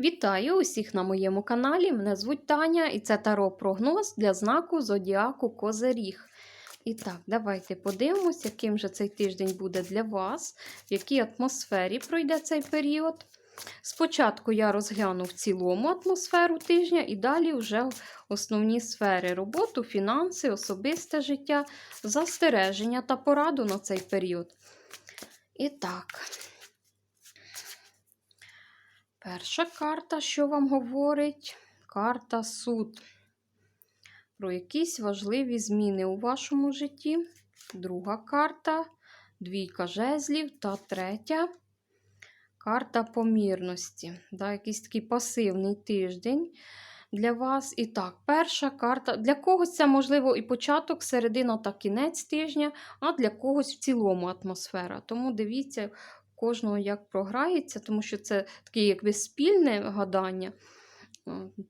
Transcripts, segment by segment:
Вітаю усіх на моєму каналі. Мене звуть Таня і це таро прогноз для знаку Зодіаку Козиріг. І так, давайте подивимось, яким же цей тиждень буде для вас, в якій атмосфері пройде цей період. Спочатку я розгляну в цілому атмосферу тижня і далі вже основні сфери роботу, фінанси, особисте життя, застереження та пораду на цей період. І так. Перша карта, що вам говорить? Карта суд. Про якісь важливі зміни у вашому житті. Друга карта, двійка жезлів та третя карта помірності. Да, Якийсь такий пасивний тиждень для вас. І так, перша карта. Для когось це, можливо, і початок, середина та кінець тижня, а для когось в цілому атмосфера. Тому дивіться, кожного як програється, тому що це таке якби спільне гадання.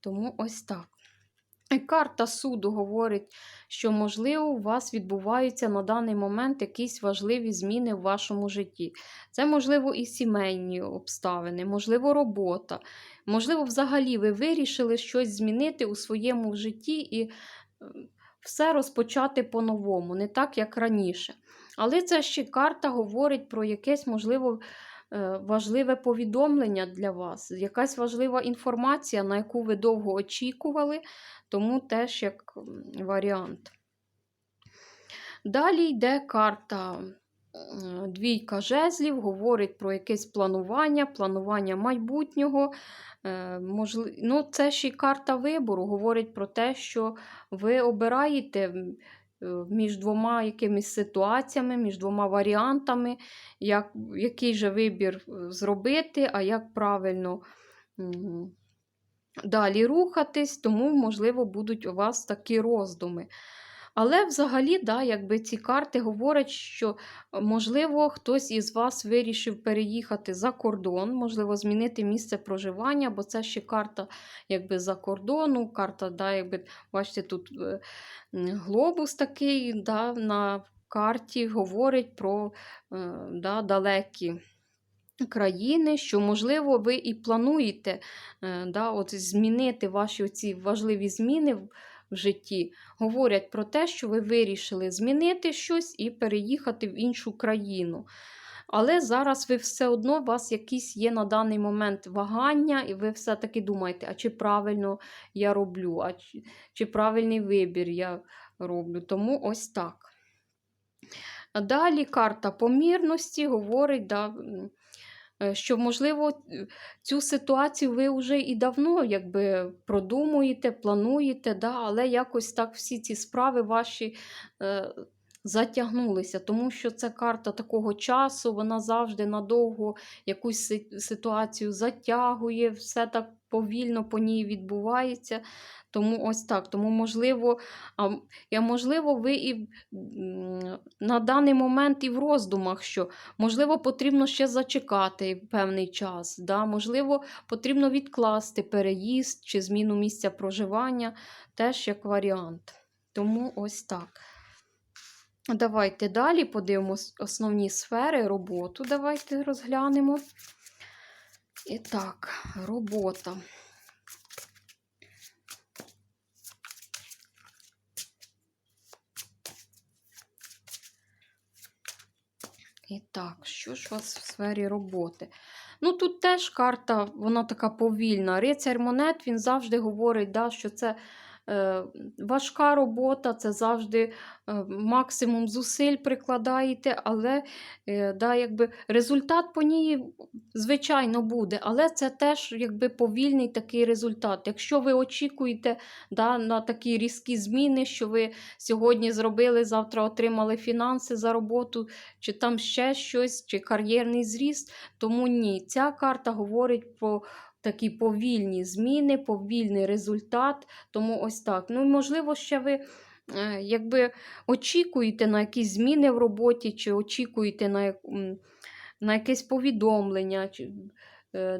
Тому ось так. Карта суду говорить, що, можливо, у вас відбуваються на даний момент якісь важливі зміни в вашому житті. Це, можливо, і сімейні обставини, можливо, робота. Можливо, взагалі ви вирішили щось змінити у своєму житті і все розпочати по-новому, не так, як раніше. Але ця ще карта говорить про якесь, можливо, важливе повідомлення для вас, якась важлива інформація, на яку ви довго очікували, тому теж як варіант. Далі йде карта двійка жезлів, говорить про якесь планування, планування майбутнього. Ну, Це ще й карта вибору, говорить про те, що ви обираєте між двома якимись ситуаціями, між двома варіантами, як, який же вибір зробити, а як правильно далі рухатись, тому, можливо, будуть у вас такі роздуми. Але взагалі, да, якби ці карти говорять, що, можливо, хтось із вас вирішив переїхати за кордон, можливо, змінити місце проживання, бо це ще карта якби за кордону, карта, да, якби, бачите, тут е, глобус такий да, на карті говорить про е, да, далекі країни, що, можливо, ви і плануєте е, да, от змінити ваші ці важливі зміни в житті. Говорять про те, що ви вирішили змінити щось і переїхати в іншу країну. Але зараз ви все одно, у вас якісь є на даний момент вагання, і ви все-таки думаєте, а чи правильно я роблю, а чи, чи правильний вибір я роблю. Тому ось так. Далі карта помірності говорить, да, що, можливо, цю ситуацію ви вже і давно якби продумуєте, плануєте, да, але якось так всі ці справи ваші. Е, Затягнулися, тому що це карта такого часу, вона завжди надовго якусь ситуацію затягує, все так повільно по ній відбувається. Тому ось так. Тому, можливо, а, можливо, ви і на даний момент і в роздумах, що, можливо, потрібно ще зачекати певний час. Да? Можливо, потрібно відкласти переїзд чи зміну місця проживання, теж як варіант. Тому ось так. Давайте далі подивимось основні сфери роботу. Давайте розглянемо. І так, робота. І так, що ж у вас в сфері роботи? Ну, тут теж карта, вона така повільна. Рицарь монет, він завжди говорить, да, що це важка робота, це завжди е, максимум зусиль прикладаєте, але е, да, якби результат по ній, звичайно, буде, але це теж якби повільний такий результат. Якщо ви очікуєте да, на такі різкі зміни, що ви сьогодні зробили, завтра отримали фінанси за роботу, чи там ще щось, чи кар'єрний зріст, тому ні. Ця карта говорить про такі повільні зміни, повільний результат. Тому ось так. Ну, можливо, ще ви. Е, якби очікуєте на якісь зміни в роботі, чи очікуєте на на якесь повідомлення, чи,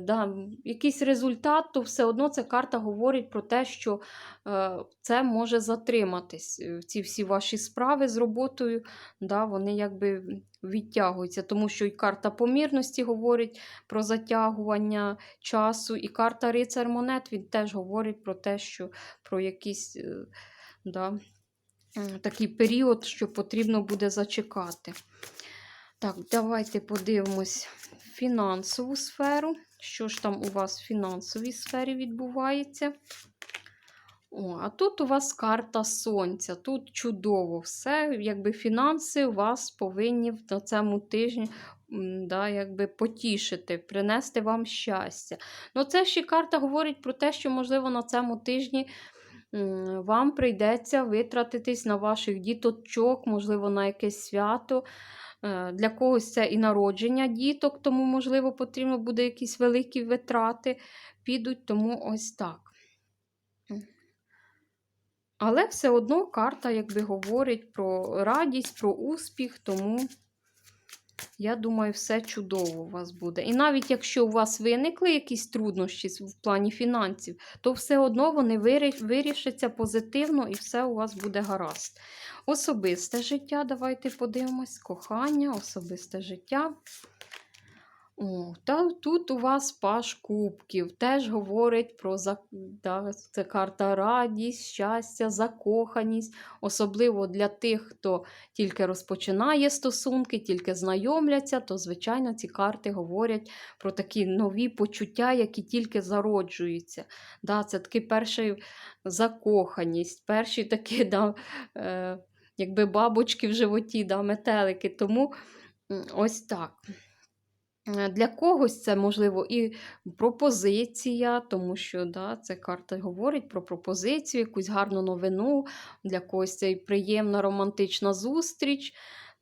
да, якийсь результат, то все одно ця карта говорить про те, що е, це може затриматись. Е, Ці всі ваші справи з роботою, да, вони якби відтягуються, тому що і карта помірності говорить про затягування часу, і карта рицар монет він теж говорить про те, що про якийсь е, да, такий період, що потрібно буде зачекати. Так, давайте подивимось фінансову сферу. Що ж там у вас в фінансовій сфері відбувається? О, а тут у вас карта сонця. Тут чудово все. Якби фінанси у вас повинні на цьому тижні да, якби потішити, принести вам щастя. Ну, це ще карта говорить про те, що, можливо, на цьому тижні вам прийдеться витратитись на ваших діточок, можливо, на якесь свято. Е, Для когось це і народження діток, тому, можливо, потрібно буде якісь великі витрати підуть, тому ось так. Але все одно карта, якби говорить про радість, про успіх, тому я думаю, все чудово у вас буде. І навіть якщо у вас виникли якісь труднощі в плані фінансів, то все одно вони вирішаться позитивно і все у вас буде гаразд. Особисте життя, давайте подивимось, кохання, особисте життя. О, та тут у вас паш кубків, теж говорить про да, це карта радість, щастя, закоханість, особливо для тих, хто тільки розпочинає стосунки, тільки знайомляться, то, звичайно, ці карти говорять про такі нові почуття, які тільки зароджуються. Да, це такий перший закоханість, перші такі да, е, якби бабочки в животі, да, метелики. Тому ось так. Е, Для когось це, можливо, і пропозиція, тому що да, ця карта говорить про пропозицію, якусь гарну новину, для когось це приємна романтична зустріч.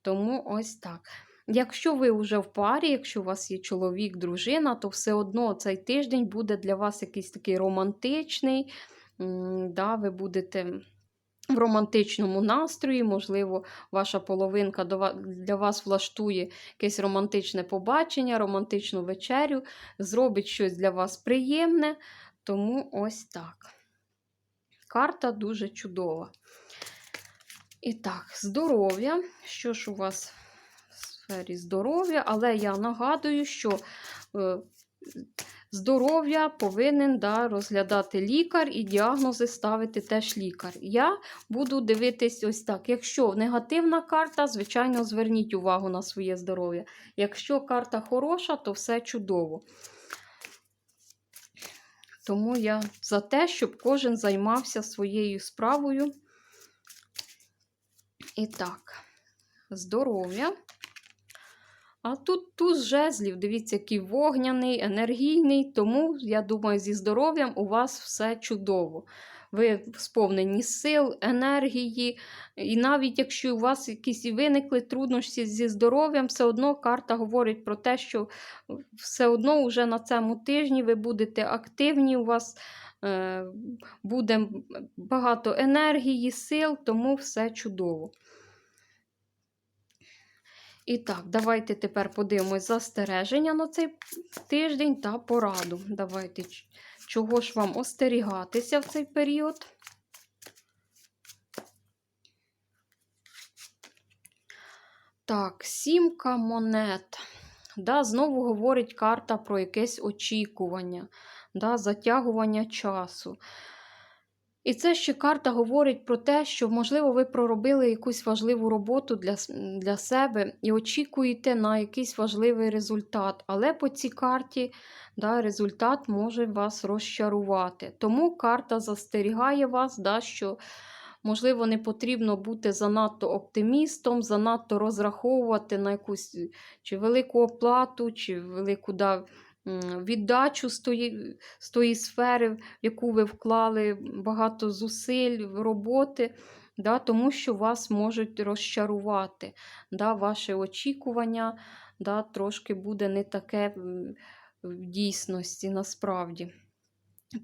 Тому ось так. Якщо ви вже в парі, якщо у вас є чоловік, дружина, то все одно цей тиждень буде для вас якийсь такий романтичний. Да, ви будете в романтичному настрої, можливо, ваша половинка для вас влаштує якесь романтичне побачення, романтичну вечерю, зробить щось для вас приємне. Тому ось так. Карта дуже чудова. І так, здоров'я. Що ж у вас в сфері здоров'я? Але я нагадую, що е, здоров'я повинен да, розглядати лікар і діагнози ставити теж лікар. Я буду дивитись ось так. Якщо негативна карта, звичайно, зверніть увагу на своє здоров'я. Якщо карта хороша, то все чудово. Тому я за те, щоб кожен займався своєю справою. І так, здоров'я. А тут туз жезлів, дивіться, який вогняний, енергійний, тому, я думаю, зі здоров'ям у вас все чудово. Ви сповнені сил, енергії, і навіть якщо у вас якісь виникли труднощі зі здоров'ям, все одно карта говорить про те, що все одно вже на цьому тижні ви будете активні, у вас е, буде багато енергії, сил, тому все чудово. І так, давайте тепер подивимось застереження на цей тиждень та пораду. Давайте, чого ж вам остерігатися в цей період. Так, сімка монет. Да, знову говорить карта про якесь очікування, да, затягування часу. І це ще карта говорить про те, що, можливо, ви проробили якусь важливу роботу для, для себе і очікуєте на якийсь важливий результат. Але по цій карті да, результат може вас розчарувати. Тому карта застерігає вас, да, що, можливо, не потрібно бути занадто оптимістом, занадто розраховувати на якусь чи велику оплату, чи велику да, віддачу з тої, з тої сфери, в яку ви вклали багато зусиль, роботи, да, тому що вас можуть розчарувати. Да, Ваше очікування да, трошки буде не таке в дійсності насправді.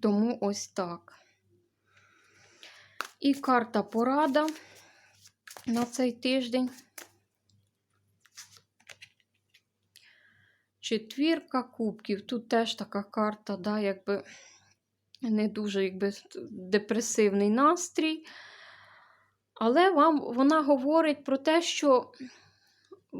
Тому ось так. І карта порада на цей тиждень. Четвірка кубків. Тут теж така карта, да, якби не дуже якби, депресивний настрій. Але вам вона говорить про те, що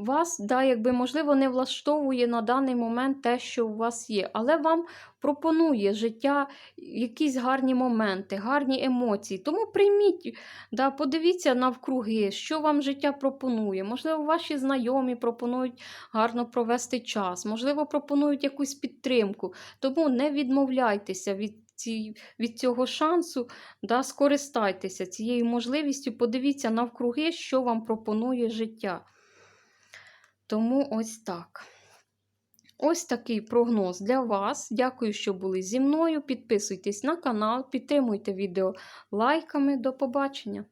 вас, да, якби, можливо, не влаштовує на даний момент те, що у вас є. Але вам пропонує життя якісь гарні моменти, гарні емоції. Тому прийміть, да, подивіться навкруги, що вам життя пропонує. Можливо, ваші знайомі пропонують гарно провести час, можливо, пропонують якусь підтримку. Тому не відмовляйтеся від. ці- Від цього шансу да, скористайтеся цією можливістю, подивіться навкруги, що вам пропонує життя. Тому ось так. Ось такий прогноз для вас. Дякую, що були зі мною. Підписуйтесь на канал, підтримуйте відео лайками. До побачення!